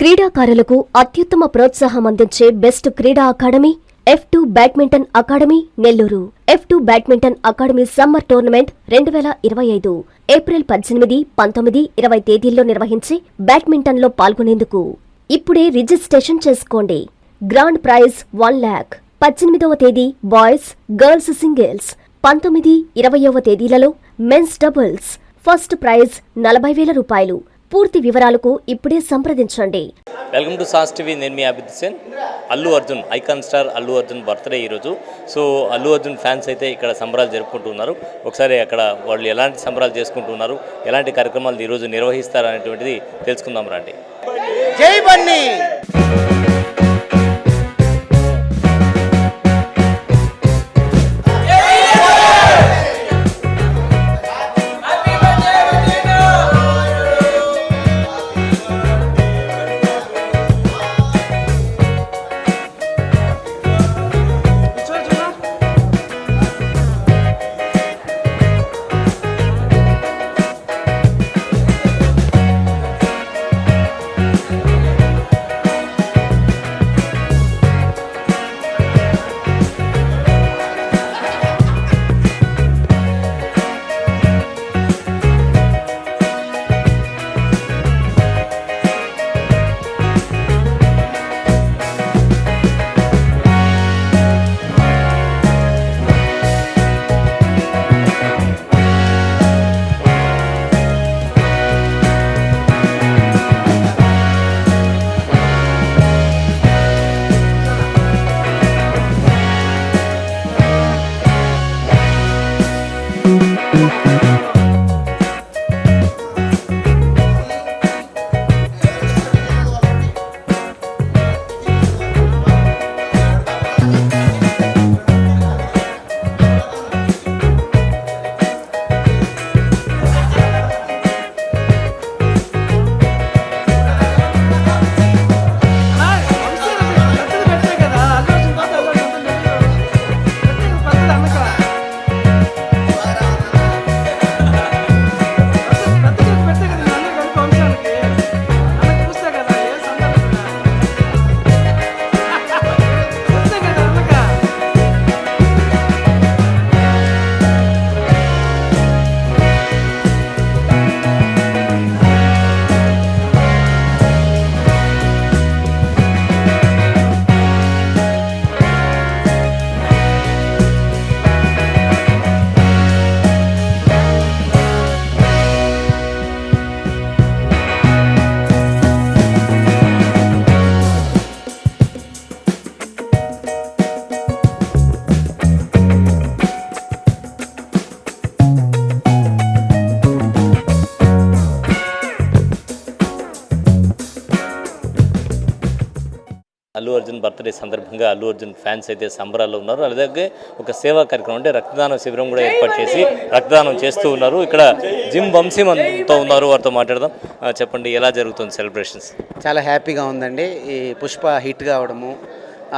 క్రీడాకారులకు అత్యుత్తమ ప్రోత్సాహం అందించే బెస్ట్ క్రీడా academy F two badminton academy Nellore. F two badminton academy summer tournament రెండు వేల ఇరవై ఐదు ఏప్రిల్ పద్దెనిమిది పంతొమ్మిది ఇరవై తేదీల్లో నిర్వహించి బ్యాడ్మింటన్లో పాల్గొనేందుకు. ఇప్పుడే రిజిస్ట్రేషన్ చేసుకోండి. Grand prize one lakh. పద్దెనిమిదవ తేదీ బాయ్స్ గర్ల్స్ సింగిల్స్. పంతొమ్మిది ఇరవయవ తేదీలలో మెన్స్ డబుల్స్. ఫస్ట్ ప్రైజ్ నలభై వేల రూపాయలు. పూర్తి వివరాలకు ఇప్పుడే సంప్రదించండి. వెల్కమ్ టు సాస్ టీవీ. నేను మీ Abhit Sen. Allu Arjun icon star Allu Arjun birthday ఈరోజు. సో అల్లు అర్జున్ ఫ్యాన్స్ అయితే ఇక్కడ సంబరాలు జరుపుకుంటున్నారు ఒకసారి అక్కడ వాళ్ళు ఎలాంటి సంబరాలు చేసుకుంటున్నారు ఎలాంటి కార్యక్రమాలు ఈరోజు నిర్వహిస్తారు అనేటువంటిది తెలుసుకుందాం రండి. జై బన్నీ! అర్జున్ బర్త్డే సందర్భంగా అల్లు అర్జున్ ఫ్యాన్స్ అయితే సంబరాల్లో ఉన్నారు. అలాగే ఒక సేవా కార్యక్రమం అంటే రక్తదాన శిబిరం కూడా ఏర్పాటు చేసి రక్తదానం చేస్తూ ఉన్నారు. ఇక్కడ జిమ్ వంశీ మనతో ఉన్నారు వారితో మాట్లాడదాం. చెప్పండి ఎలా జరుగుతుంది సెలబ్రేషన్స్? చాలా హ్యాపీగా ఉందండి. ఈ పుష్ప హిట్ కావడము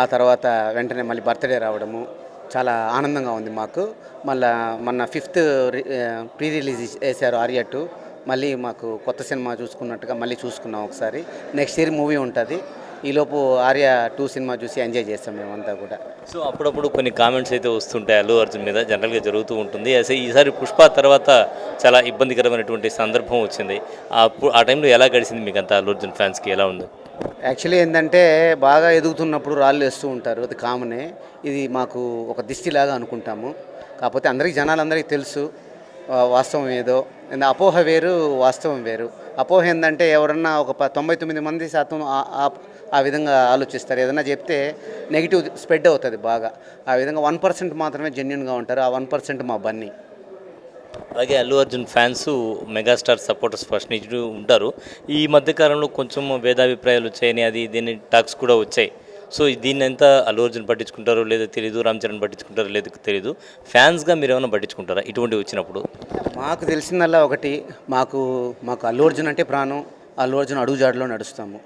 ఆ తర్వాత వెంటనే మళ్ళీ బర్త్డే రావడము చాలా ఆనందంగా ఉంది మాకు. మళ్ళా మొన్న ఫిఫ్త్ ప్రీ రిలీజ్ వేశారు ఆర్యా టూ. మళ్ళీ మాకు కొత్త సినిమా చూసుకున్నట్టుగా మళ్ళీ చూసుకున్నాం ఒకసారి. నెక్స్ట్ ఇయర్ మూవీ ఉంటుంది. ఈలోపు ఆర్య టూ సినిమా చూసి ఎంజాయ్ చేస్తాం మేమంతా కూడా. సో అప్పుడప్పుడు కొన్ని కామెంట్స్ అయితే వస్తుంటాయి అల్లు అర్జున్ మీద జనరల్గా జరుగుతూ ఉంటుంది. అసలు ఈసారి పుష్ప తర్వాత చాలా ఇబ్బందికరమైనటువంటి సందర్భం వచ్చింది. ఆ పు- ఆ టైంలో ఎలా గడిచింది మీకు అంతా అల్లు అర్జున్ ఫ్యాన్స్కి? ఎలా ఉంది? యాక్చువల్లీ ఏంటంటే బాగా ఎదుగుతున్నప్పుడు రాళ్ళు వేస్తూ ఉంటారు అది కామనే. ఇది మాకు ఒక దిష్టిలాగా అనుకుంటాము. కాకపోతే అందరికీ జనాలందరికీ తెలుసు వాస్తవం ఏదో. అపోహ వేరు వాస్తవం వేరు. అపోహ ఏంటంటే ఎవరన్నా ఒక తొంభై తొమ్మిది మంది శాతం ఆ- విధంగా ఆలోచిస్తారు. ఏదన్నా చెప్తే నెగిటివ్ స్ప్రెడ్ అవుతుంది బాగా. ఆ విధంగా వన్ పర్సెంట్ మాత్రమే జెన్యున్గా ఉంటారు. ఆ వన్ పర్సెంట్ మా బన్నీ. అలాగే Allu Arjun fans megastar supporters first నుంచి ఉంటారు. ఈ మధ్య కాలంలో కొంచెం భేదాభిప్రాయాలు వచ్చాయని అది దీని టాక్స్ కూడా వచ్చాయి. సో దీన్ని ఎంత అల్లు అర్జున్ పట్టించుకుంటారో లేదో తెలియదు రామ్ చరణ్ పట్టించుకుంటారో లేదో తెలియదు ఫ్యాన్స్గా మీరు ఏమైనా పట్టించుకుంటారా ఇటువంటివి వచ్చినప్పుడు? మాకు తెలిసిందల్లా ఒకటి మాకు మాకు అల్లు అర్జున్ అంటే ప్రాణం అల్లు అర్జున్ అడుగుజాడలో నడుస్తాము.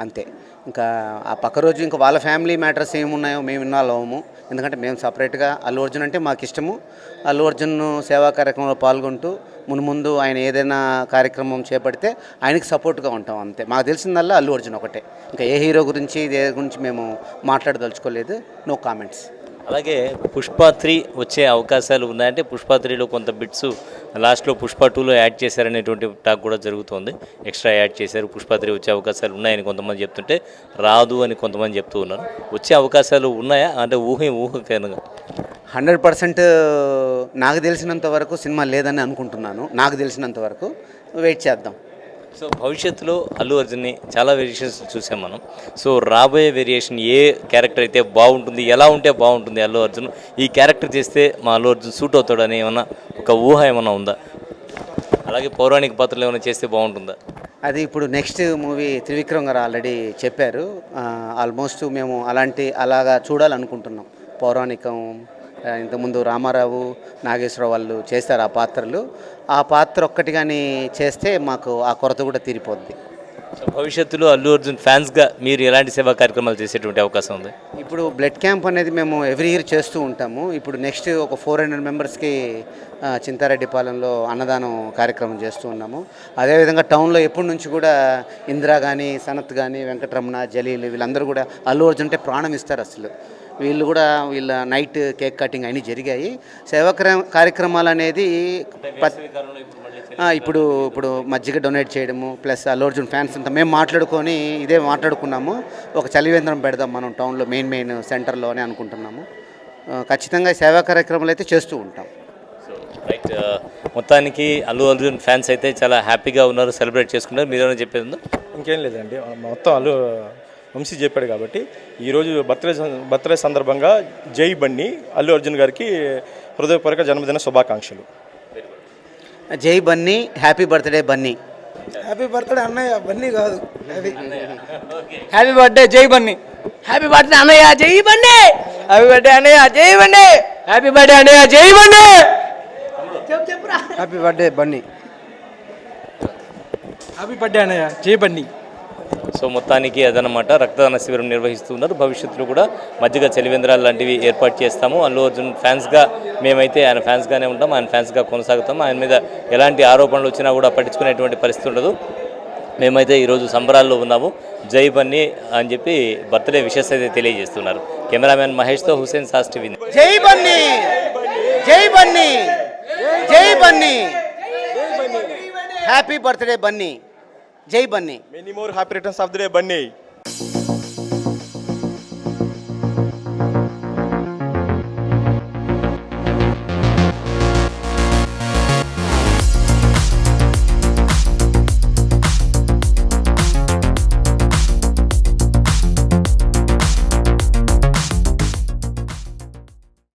అంతే. ఇంకా ఆ పక్క రోజు ఇంకా వాళ్ళ ఫ్యామిలీ మ్యాటర్స్ ఏమున్నాయో మేము ఇన్వాల్వ్ అవ్వము. ఎందుకంటే మేము సపరేట్గా అల్లు అర్జున్ అంటే మాకు ఇష్టము. అల్లు అర్జున్ సేవా కార్యక్రమంలో పాల్గొంటూ మును ముందు ఆయన ఏదైనా కార్యక్రమం చేపడితే ఆయనకి సపోర్ట్గా ఉంటాం అంతే. మాకు తెలిసిందల్లా అల్లు అర్జున్ ఒకటే. ఇంకా ఏ హీరో గురించి దేని గురించి మేము మాట్లాడదలుచుకోలేదు. No comments. అలాగే పుష్ప త్రీ వచ్చే అవకాశాలు ఉన్నాయంటే పుష్ప త్రీలో కొంత బిట్స్ లాస్ట్లో పుష్ప టూలో యాడ్ చేశారనేటువంటి టాక్ కూడా జరుగుతుంది. ఎక్స్ట్రా యాడ్ చేశారు పుష్ప త్రీ వచ్చే అవకాశాలు ఉన్నాయని కొంతమంది చెప్తుంటే రాదు అని కొంతమంది చెప్తూ ఉన్నారు. వచ్చే అవకాశాలు ఉన్నాయా? అంటే ఊహ ఊహకేనుగా హండ్రెడ్ పర్సెంట్ నాకు తెలిసినంత వరకు సినిమా లేదని అనుకుంటున్నాను. నాకు తెలిసినంత వరకు వెయిట్ చేద్దాం. సో భవిష్యత్తులో అల్లు అర్జున్ని చాలా వేరియేషన్స్ చూసాం మనం. సో రాబోయే వేరియేషన్ ఏ క్యారెక్టర్ అయితే బాగుంటుంది ఎలా ఉంటే బాగుంటుంది అల్లు అర్జున్? ఈ క్యారెక్టర్ చేస్తే మా అల్లు అర్జున్ సూట్ అవుతాడని ఏమన్నా ఒక ఊహ ఏమైనా ఉందా? అలాగే పౌరాణిక పాత్రలు ఏమైనా చేస్తే బాగుంటుందా? అది ఇప్పుడు నెక్స్ట్ మూవీ త్రివిక్రమ్ గారు ఆల్రెడీ చెప్పారు. ఆల్మోస్ట్ మేము అలాంటి అలాగా చూడాలనుకుంటున్నాం. పౌరాణికం ఇంతకుముందు రామారావు నాగేశ్వరరావు వాళ్ళు చేస్తారు ఆ పాత్రలు. ఆ పాత్ర ఒక్కటి కానీ చేస్తే మాకు ఆ కొరత కూడా తీరిపోద్ది. సో భవిష్యత్తులో అల్లు అర్జున్ ఫ్యాన్స్గా మీరు ఎలాంటి సేవా కార్యక్రమాలు చేసేటువంటి అవకాశం ఉంది? ఇప్పుడు బ్లడ్ క్యాంప్ అనేది మేము ఎవ్రీ ఇయర్ చేస్తూ ఉంటాము. ఇప్పుడు నెక్స్ట్ ఒక ఫోర్ హండ్రెడ్ మెంబర్స్కి చింతారెడ్డిపాలెంలో అన్నదానం కార్యక్రమం చేస్తూ ఉన్నాము. అదేవిధంగా టౌన్లో ఎప్పటి నుంచి కూడా ఇందిరా కానీ సనత్ కానీ వెంకటరమణ జలీల్ వీళ్ళందరూ కూడా అల్లు అర్జున్ అంటే ప్రాణం ఇస్తారు అసలు. వీళ్ళు కూడా వీళ్ళ నైట్ కేక్ కటింగ్ అన్నీ జరిగాయి. సేవా క్ర- కార్యక్రమాలు అనేది ఇప్పుడు ఇప్పుడు మజ్జిగ డొనేట్ చేయడము ప్లస్ అల్లు అర్జున్ ఫ్యాన్స్ అంతా మేము మాట్లాడుకొని ఇదే మాట్లాడుకున్నాము. ఒక చలివేంద్రం పెడదాం మనం టౌన్లో మెయిన్ మెయిన్ సెంటర్లో అని అనుకుంటున్నాము. ఖచ్చితంగా సేవా కార్యక్రమాలు అయితే చేస్తూ ఉంటాం. రైట్ మొత్తానికి అల్లు అర్జున్ ఫ్యాన్స్ అయితే చాలా హ్యాపీగా ఉన్నారు సెలబ్రేట్ చేసుకున్నారు. మీరు ఏమైనా చెప్పేది ఉందా? ఇంకేం లేదండి. మొత్తం అల్లు వంశీ చెప్పాడు కాబట్టి ఈరోజు బర్త్డే బర్త్డే సందర్భంగా జై బన్నీ అల్లు అర్జున్ గారికి హృదయపూర్వక జన్మదిన శుభాకాంక్షలు. జై Bunny happy birthday Bunny. Happy birthday అన్నయ్య బన్నీ కాదు. హ్యాపీ. హ్యాపీ బర్త్డే జై బన్నీ. హ్యాపీ బర్త్డే అన్నయ్య జై బండి హ్యాపీ బర్త్డే అన్నయ్య జై బండి హ్యాపీ బర్త్డే అన్నయ్య జై బండి happy birthday Bunny. Happy birthday అన్నయ్య జై బన్నీ. సో మొత్తానికి అదనమాట రక్తదాన శిబిరం నిర్వహిస్తున్నారు. భవిష్యత్తులో కూడా మజ్జిగ చలివేంద్రాలు లాంటివి ఏర్పాటు చేస్తాము. అల్లు అర్జున్ ఫ్యాన్స్గా మేమైతే ఆయన ఫ్యాన్స్గానే ఉంటాం. ఆయన ఫ్యాన్స్గా కొనసాగుతాం. ఆయన మీద ఎలాంటి ఆరోపణలు వచ్చినా కూడా పట్టించుకునేటువంటి పరిస్థితి ఉండదు. మేమైతే ఈరోజు సంబరాల్లో ఉన్నాము. జై బన్నీ అని చెప్పి బర్త్డే విషెస్ అయితే తెలియజేస్తున్నారు. కెమెరామెన్ మహేష్తో హుసేన్ సాస్ టీవీ. జై బన్నీ! జై బన్నీ! జై బన్నీ! Happy birthday Bunny! జై Bunny many more happy returns of the day Bunny